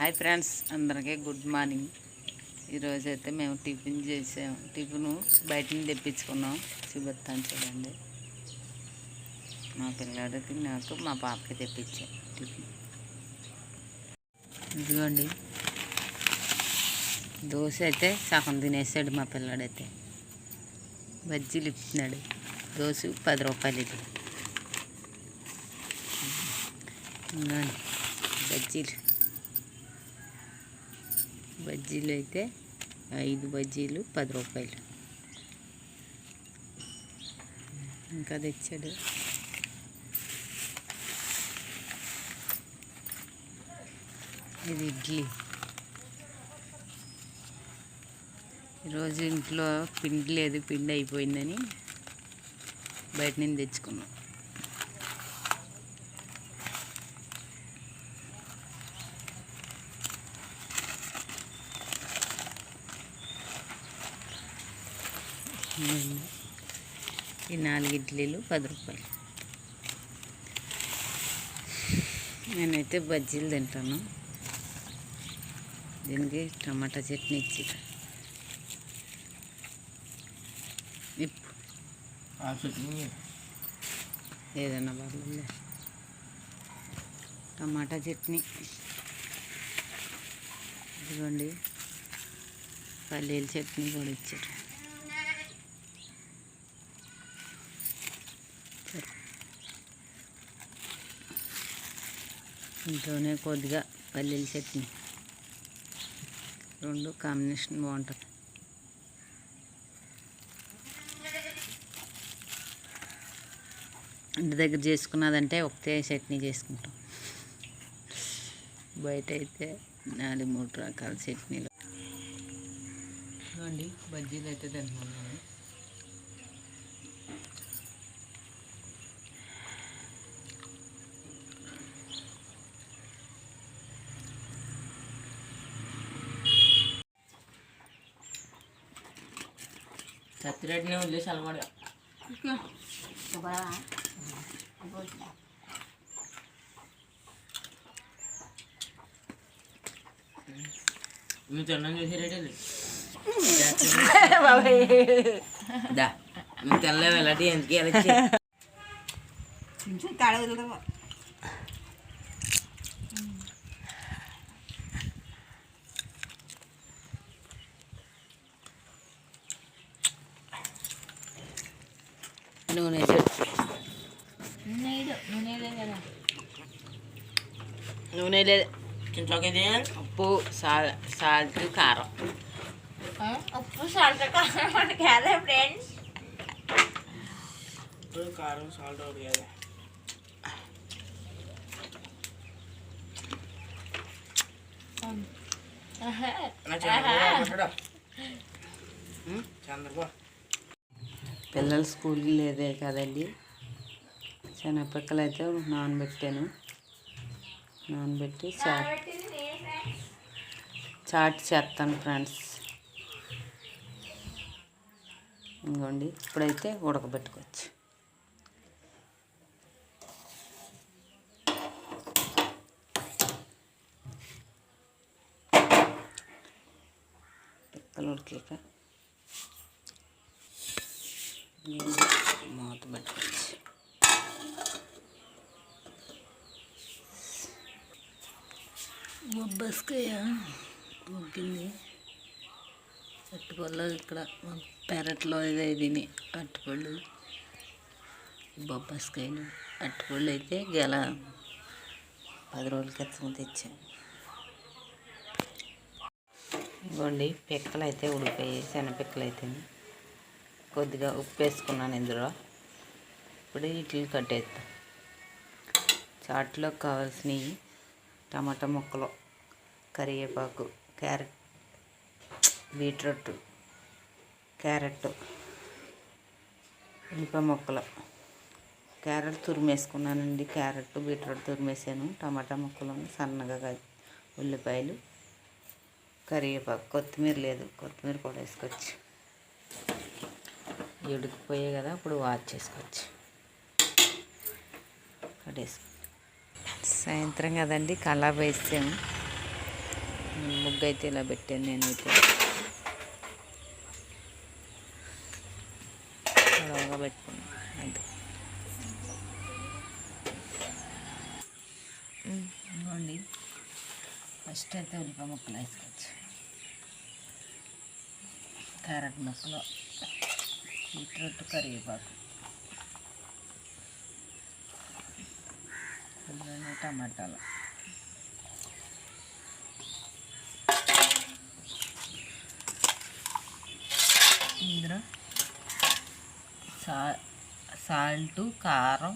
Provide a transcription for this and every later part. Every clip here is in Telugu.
హాయ్ ఫ్రెండ్స్ అందరికీ గుడ్ మార్నింగ్. ఈరోజు అయితే మేము టిఫిన్ చేసాము టిఫిన్ బయట నుంచి తెప్పించుకున్నాం. చూపెత్తాను చూడండి. మా పిల్లాడికి నాకు మా పాపకి తెప్పించాం టిఫిన్. ఇదిగోండి. దోశ అయితే సగం తినేసాడు మా పిల్లాడైతే. బజ్జీలు ఇస్తున్నాడు దోశ పది రూపాయలు ఇది ఇదిగోండి. బజ్జీలు. బజ్జీలు అయితే ఐదు బజ్జీలు పది రూపాయలు. ఇంకా తెచ్చాడు. ఇది ఇడ్లీ. ఈరోజు ఇంట్లో పిండి లేదు పిండి అయిపోయిందని బయట నుంచి తెచ్చుకున్నాం. ఈ నాలుగు ఇడ్లీలు పది రూపాయలు. నేనైతే బజ్జీలు తింటాను. దీనికి టమాటా చట్నీ ఇచ్చి ఇప్పు. ఏదైనా బాగుంది. టమాటా చట్నీ. ఇదిగోండి. పల్లీల చట్నీ కూడా ఇచ్చారు ఇంట్లోనే కొద్దిగా పల్లీల చట్నీ. రెండు కాంబినేషన్ బాగుంటుంది. ఇంటి దగ్గర చేసుకున్నదంటే ఒకటే చట్నీ చేసుకుంటాం. బయట అయితే నాలుగు మూడు రకాల చట్నీలు. చూడండి బజ్జీలు అయితే తింటున్నాను ಸತ್ರೇಟ್ನೇ ಒಂದು ಶಾಲು ಮಾಡಿ મિત્રો નંદુ થી રેડેલું દા કે నూనె నూనె లేదు. ఉప్పు సాల్ సాల్ట్ కారం. ఉప్పు సాల్ట్ కారం ఫ్రెండ్స్. కారం సాల్ట్ ఒకటి కదా. చంద్రబాబు. పిల్లలు స్కూల్కి లేదే కదండి. శనగపిక్కలు అయితే నానబెట్టాను. నానబెట్టి చాట్ చాట్ చేస్తాను ఫ్రెండ్స్. ఇంకోండి ఇప్పుడైతే ఉడకబెట్టుకోవచ్చు. పిక్కలు ఉడికాక మూత పెట్టుకోవచ్చు బొబ్బస్కాయ ఉగ్గింది అట్టుపళ్ళు ఇక్కడ పెరట్లో ఇదే తిని అట్టుపళ్ళు. బొబ్బస్కాయలు అట్టుపళ్ళు అయితే గెల పది రోజుల క్రితం తెచ్చాను. ఇవ్వండి పిక్కలు అయితే ఉడిపోయాయి శనగపిక్కలు అయితే కొద్దిగా ఉప్పు వేసుకున్నాను ఇందులో. ఇప్పుడు ఇడ్లీ కట్టేస్తాం చాట్లో కావాల్సినవి టమాటా ముక్కలు కరివేపాకు క్యారెట్ బీట్రూట్ క్యారెట్ ఉల్లిపాయ ముక్కలు. క్యారెట్ తురిమేసుకున్నానండి. క్యారెట్ బీట్రూట్ తురిమేసాను. టమాటా ముక్కలు సన్నగా ఉల్లిపాయలు కరివేపాకు కొత్తిమీర లేదు. కొత్తిమీర కూడా వేసుకోవచ్చు. ఉడికిపోయాయి కదా ఇప్పుడు వాచ్ చేసుకోవచ్చు. కట్టేసుకో సాయంత్రం కదండి కల్లా వేసాము ముగ్గు అయితే ఇలా పెట్టాను నేనైతే. పొడవుగా పెట్టుకున్నాను అంతే. ఇదిగోండి. ఫస్ట్ అయితే ఉల్లిపాయ ముక్కలు వేసుకోవచ్చు. క్యారెట్ ముక్కలు. బీట్రూట్ కరివేపాకు అందులోనే టమాటాలు ఇందులో సా సాల్ట్ కారం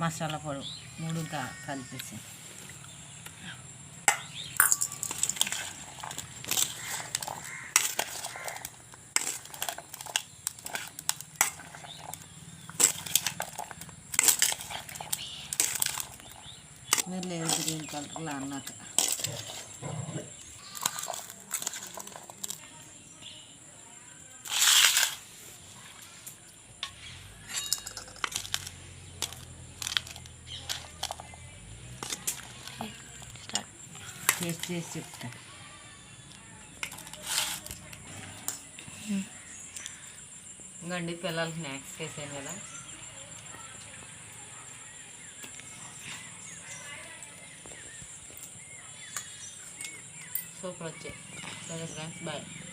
మసాలా పొడి మూడు కా- కలిపేసి మీరు లేదు గ్రీన్ కలర్లో అన్నాక టేస్ట్ చేసి చెప్తా. ఇంకండి పిల్లలకి స్నాక్స్ చేసాను కదా. so project. Sampai jumpa. Bye.